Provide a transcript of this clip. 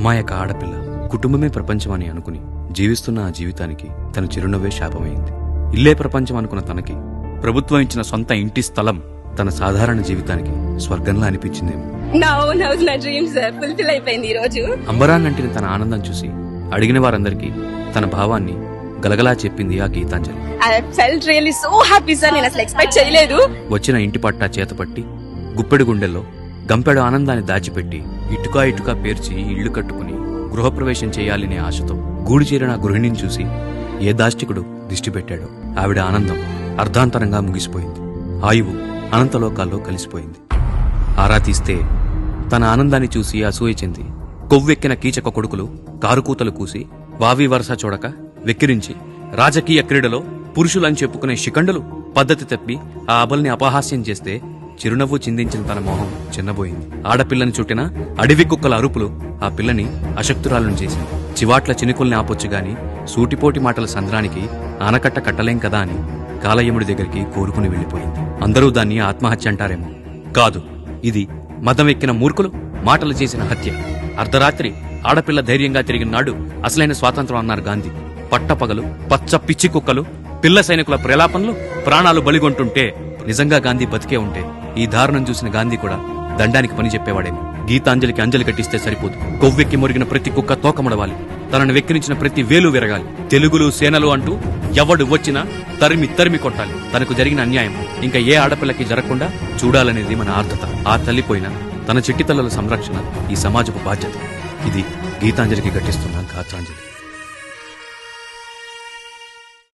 అమాయక ఆడపిల్ల కుటుంబమే ప్రపంచం అని అనుకుని జీవిస్తున్న ఆ జీవితానికి తన చిరునవ్వే శాపమైంది. ఇల్లే ప్రపంచం అనుకున్న తనకి ప్రభుత్వం ఇచ్చిన సొంత ఇంటి స్థలం తన సాధారణ జీవితానికి స్వర్గంలా అనిపించిందేమో. నా ఓన్ హౌస్ నా డ్రీమ్స్ ఫుల్ఫిల్ అయిపోయింది ఈ రోజు. అంబరాన్నంటిన తన ఆనందం చూసి అడిగిన వారందరికీ తన భావాన్ని గలగలా చెప్పింది ఆ గీతాంజలి. వచ్చిన ఇంటి పట్టా చేతపట్టి గుప్పెడు గుండెల్లో గంపెడు ఆనందాన్ని దాచిపెట్టి ఇటుకా ఇటుకా పేర్చి ఇళ్ళు కట్టుకుని గృహప్రవేశం చేయాలనే ఆశతో గూడు చేరిన గృహిణిని చూసి ఏ దాష్టికుడు దిష్టి పెట్టాడో. ఆవిడ ఆనందం అర్ధాంతరంగా ముగిసిపోయింది. ఆయువు అనంతలోకాల్లో కలిసిపోయింది. ఆరా తీస్తే తన ఆనందాన్ని చూసి అసూయ చెంది కొవ్వెక్కిన కీచక కొడుకులు కారుకూతలు కూసి వావి వరస చూడక వెక్కిరించి రాజకీయ క్రీడలో పురుషులని చెప్పుకునే శిఖండులు పద్ధతి తప్పి ఆ అబల్ని అపహాస్యం చేస్తే చిరునవ్వు చిందించిన తన మొహం చిన్నబోయింది. ఆడపిల్లని చుట్టిన అడవి కుక్కల అరుపులు ఆ పిల్లని అశక్తురాలను చేసింది. చివాట్ల చినుకుల్ని ఆపొచ్చు గాని సూటిపోటి మాటల సంద్రానికి ఆనకట్ట కట్టలేం కదా అని కాలయముడి దగ్గరికి కోరుకుని వెళ్ళిపోయింది అందరూ దాన్ని ఆత్మహత్య అంటారేమో. కాదు ఇది మదం ఎక్కిన మూర్ఖులు మాటలు చేసిన హత్య. అర్ధరాత్రి ఆడపిల్ల ధైర్యంగా తిరిగిన నాడు అసలైన స్వాతంత్రం అన్నారు గాంధీ. పట్టపగలు పచ్చ పిచ్చి కుక్కలు పిల్ల సైనికుల ప్రలాపనలు ప్రాణాలు బలిగొంటుంటే నిజంగా గాంధీ బతికే ఉంటే ఈ దారుణం చూసిన గాంధీ కూడా దండానికి పని చెప్పేవాడేమో. గీతాంజలికి అంజలి కట్టిస్తే సరిపోదు. కొవ్వెక్కి మురిగిన ప్రతి కుక్క తోకముడవాలి. తనను వెక్కిరించిన ప్రతి వేలు విరగాలి. తెలుగులు సేనలు అంటూ ఎవడు వచ్చినా తరిమి తరిమి కొట్టాలి. తనకు జరిగిన అన్యాయం ఇంకా ఏ ఆడపిల్లకి జరగకుండా చూడాలనేది మన ఆర్ధత. ఆ తల్లిపోయిన తన చిట్టితల్లల సంరక్షణ ఈ సమాజపు బాధ్యత. ఇది గీతాంజలికి ఘటిస్తున్న గాత్రాంజలి.